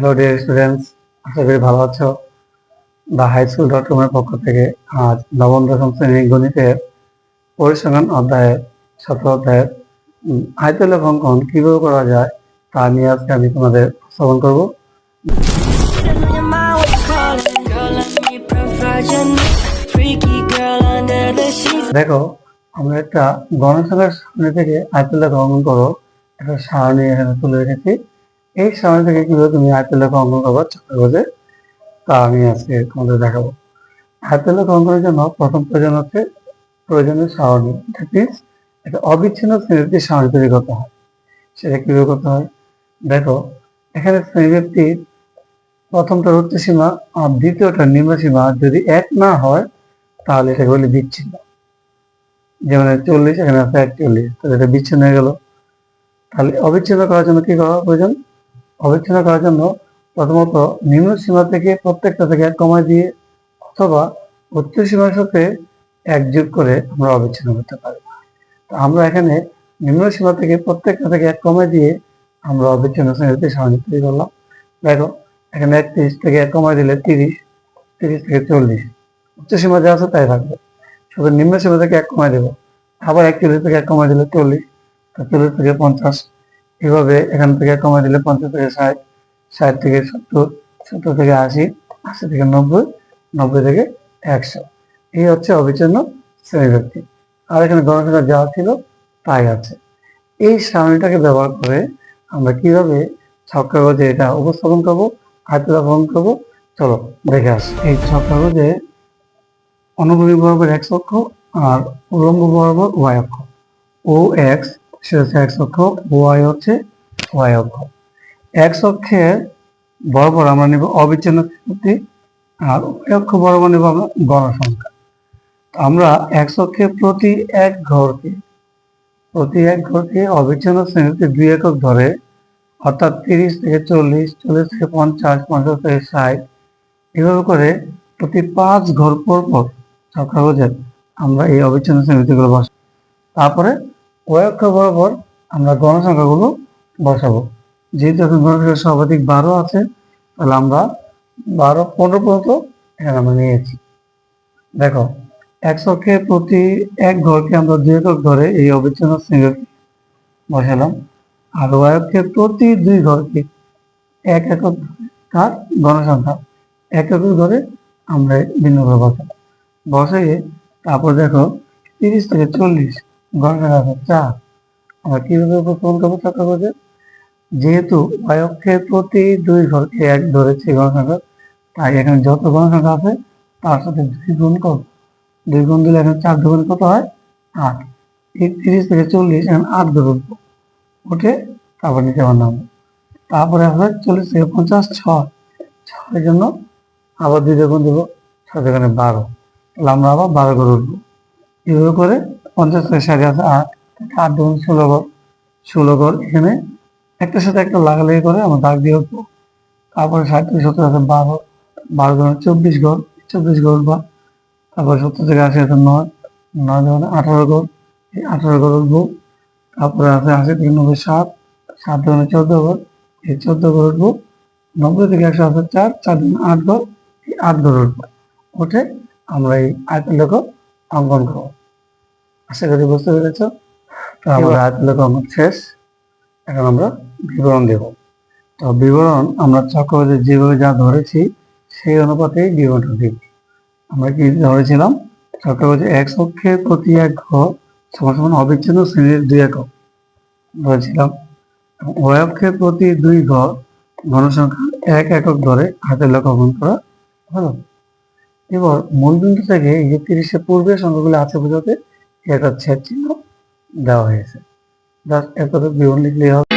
Hello dear students আশা করি ভালো আছো। বা হাই স্কুল ডট কমের পক্ষ থেকে আজ নবম, দশম শ্রেণির গণিতের পরিসংখ্যান অধ্যায়ের সতেরো অধ্যায়ের আয়তলেখ অঙ্কন কীভাবে করা যায় তা নিয়ে আজকে আমি তোমাদের শ্রবণ করব. দেখো, আমরা একটা গণসংখ্যার সামনে থেকে আয়তলেখ অঙ্কন করো। একটা সারণী এখানে তুলে রেখেছি। এই সারণী থেকে কীভাবে তুমি আয়তলেখ অঙ্কন করব? চক্রগজে তা আমি আজকে তোমাদের দেখাবো। আয়তলেখ অঙ্কনের জন্য প্রথম প্রয়োজন হচ্ছে প্রয়োজনীয় সারণী। দ্যাট মিনস একটা অবিচ্ছিন্ন শ্রেণীতে সারণী তৈরি করতে হয়। সেটা কীভাবে করতে হয়? দেখো, এখানে শ্রেণীব্যক্তির প্রথমটা উচ্চ সীমা আর দ্বিতীয়টা নিম্ন সীমা যদি এক না হয়, তাহলে এটাকে বলি বিচ্ছিন্ন। যেমন চল্লিশ, এখানে আছে একচল্লিশ, তাহলে এটা বিচ্ছিন্ন হয়ে গেল। তাহলে অবিচ্ছিন্ন করার জন্য কি করা প্রয়োজন? অবিচ্ছিন্ন করার জন্য প্রথমত নিম্ন সীমা থেকে প্রত্যেকটা থেকে এক কমায় দিয়ে অথবা উচ্চ সীমার সাথে এক যোগ করে আমরা অবিচ্ছিন্ন করতে পারি। তো আমরা এখানে নিম্ন সীমা থেকে প্রত্যেকটা থেকে এক কমায় দিয়ে আমরা অবিচ্ছিন্ন শ্রেণীতে সারণী তৈরি করলাম। দেখো, এখানে একত্রিশ থেকে এক কমায় দিলে তিরিশ তিরিশ থেকে চল্লিশ। উচ্চ সীমা যা আছে তাই থাকবে। শুধু নিম্ন সীমা থেকে এক কমায় দেবো। আবার একচল্লিশ থেকে এক কমায় দিলে চল্লিশ চল্লিশ থেকে পঞ্চাশ। এভাবে এখান থেকে কমায় দিলে পঞ্চাশ থেকে ষাট ষাট থেকে সত্তর সত্তর থেকে আশি আশি থেকে নব্বই নব্বই থেকে একশো। এই হচ্ছে অবিচ্ছিন্ন শ্রেণীব্যক্তি আর এখানে গণসংখ্যা যা ছিল তাই আছে। এই সারণীটাকে ব্যবহার করে আমরা কীভাবে ছক কাগজে এটা উপস্থাপন করব আয়তন করব? চলো দেখে আসি। এই ছক কাগজে অনুভূমিক বরাবর এক্স অক্ষ আর উলম্ব বরাবর ওয়াই অক্ষ। ও এক্স সেটা হচ্ছে এক্স অক্ষ ওয়াই হচ্ছে ওয়াই অক্ষ। এক্স অক্ষের বরাবর আমরা নেব অবিচ্ছিন্ন ত্রিভুজটি আর ওয়াই অক্ষ বরাবর নেব আমরা গণসংখ্যা। আমরা এক্স অক্ষে প্রতি এক ঘরকে, প্রতি এক ঘরকে অবিচ্ছিন্ন শ্রেণীতে দুই একক ধরে, অর্থাৎ তিরিশ থেকে চল্লিশ চল্লিশ থেকে পঞ্চাশ পঞ্চাশ থেকে ষাট, এভাবে করে প্রতি পাঁচ ঘর পর পর সব আমরা এই অবিচ্ছিন্ন শ্রেণীগুলো বসাবো তারপরে অক্ষ বরাবর আমরা গণসংখ্যাগুলো বসাবো। যেহেতু এখন গণসংখ্যা সর্বাধিক বারো আছে, তাহলে আমরা বারো, পনেরো পর্যন্ত এখানে আমরা নিয়েছি। দেখো, এক অক্ষে প্রতি এক ঘরকে আমরা দুই একক ধরে এই অবিচ্ছিন্ন শ্রেণি বসালাম। আর অক্ষে প্রতি দুই ঘরকে এক একক তার গণসংখ্যা, এক একক ধরে আমরা ভিন্নভাবে বসালাম বসে তারপর দেখো তিরিশ থেকে চল্লিশ গণনা আছে চার আমরা কীভাবে উপস্থাপন করব চক্র করছে যেহেতু y প্রতি দুই ঘরকে এক ধরেছি গণসংখ্যা তাই এখানে যত গণসংখ্যা আছে, তার সাথে দুই গুণ করব দুই গুণ দিলে এখানে চার দুগুণ কত হয়? আট। তিরিশ থেকে চল্লিশ এখানে আট ধরে উঠবো উঠে তারপর নিচে আমার তারপরে আসবে চল্লিশ থেকে পঞ্চাশ, ছয়। ছয়ের জন্য আবার দুই গুণ দেবো, ছয় এখানে বারো। তাহলে আমরা আবার বারো করে উঠবো। এভাবে করে পঞ্চাশ থেকে ষাট আছে আট আট দুগুণ ষোলো ঘর ষোলো ঘর এখানে একটার সাথে একটা লাগালাগি করে আমরা দাগ দিয়ে উঠবো তারপরে ষাট থেকে সত্তর আছে বারো বারো ধরুন চব্বিশ ঘর চব্বিশ ঘর বা তারপরে সত্তর থেকে আশি আছে নয় নয় ধরুন আঠারো ঘর এই আঠারো ঘর উঠবো তারপরে আছে আশি থেকে নব্বই, সাত সাত ধরুন চোদ্দ ঘর এই চোদ্দ ঘর উঠবো নব্বই থেকে একশো আছে চার চার দিন আট ঘর এই আট ঘর উঠবো উঠে আমরা এই আয়তন লেখ অঙ্কন করব। আশা করি বুঝতে পেরেছ তো আমরা আয়তন লেখ অঙ্কন শেষ। এখন আমরা বিবরণ দেব। তো বিবরণ আমরা চক্রবর্তী যেভাবে যা ধরেছি সেই অনুপাতেই বিবরণটা দিব। আমরা কি ধরেছিলাম? চক্রবর্তী এক অক্ষের প্রতি এক ঘর সমান সমান অবিচ্ছিন্ন শ্রেণির দুই একক। ধরেছিলাম। এবং অক্ষের প্রতি দুই ঘর ঘনসংখ্যা এক একক ধরে হাতের লেখা অঙ্কন করা হলো। এবার মূলবিন্দু থেকে এই যে তিরিশের পূর্বের সংখ্যাগুলো আছে বোঝাতে একটা ছেদ চিহ্ন দেওয়া হয়েছে। জাস্ট এরপরে বিবরণ লিখলেই হবে।